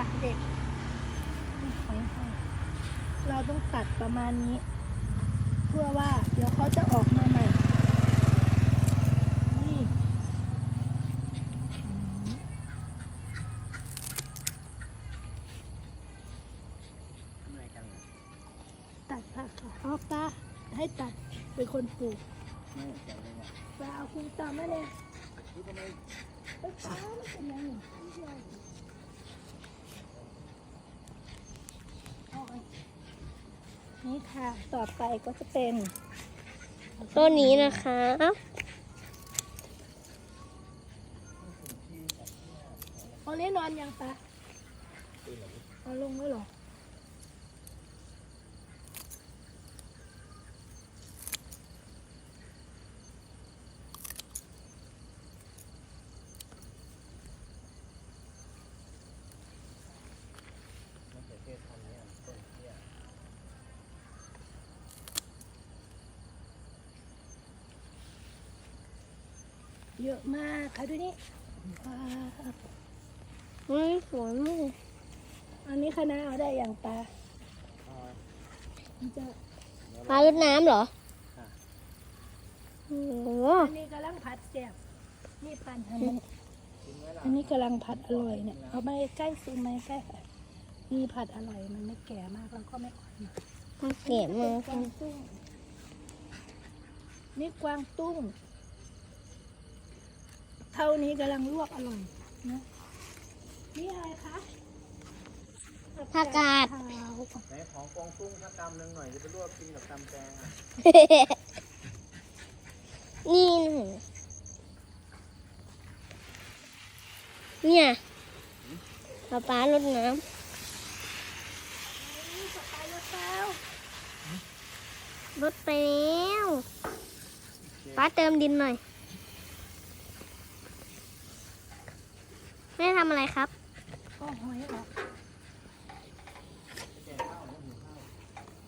ค่ะเด็กนี่หอยหอยเราต้องตัดประมาณนี้ เพื่อว่าเดี๋ยวเขาจะออกมาใหม่นี่อืมทำอะไรกันล่ะตัดผักค่ะเอาตาให้ตัดเป็นคนปลูกไม่เจ๋งเลยว่ะปลาเอาคุณตามมาเลย นี่ทำไม ไปปลาไม่เป็นยังไงเอาไว้ นี่ค่ะ ต่อไปก็จะเป็นต้นนี้นะคะเอาเล่นนอนยังปะเอาลงไว้เหรอ มะเขือเทศทำเนี่ยต้นเนี่ย เยอะมากค่ะดูนี่ว้าวเฮ้ยสวยมากอันนี้คณะเอาได้อย่างปลาอ๋อมันจะปลารดน้ำเหรอค่ะโอ้โหอันนี้กำลังผัดแซ่บนี่ปันอันนี้กินไว้ล่ะอันนี้กำลังผัดอร่อยเนี่ย เอามาใกล้ซิมมาใกล้ค่ะนี่ผัดอร่อยมันไม่แก่มากแล้วก็ไม่อ่อนมากมันเก็บมากกวางตุ้งนี่กวางตุ้งเท่านี้กำลังลวกอร่อยนะ นี่อะไรคะผักกาดขาวไหนของกองตุ้งถ้ากำหนึ่งหน่อยจะไปลวกกินกับตำแตงอะนี่นะเนี่ยป๊าป๊ารดน้นี่สไปร์แล้วเปล่าำรดไปแล้วป้าเติมดินหน่อย แม่ทำอะไรครับก็หอยออก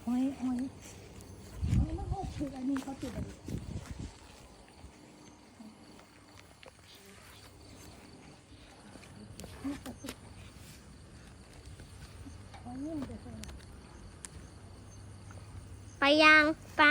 หอยหอยหอยมันหกคืออันนี้เขาติดอะไรนี่ตัดสิหอยนี่มันจะใส่อะไปยางปะ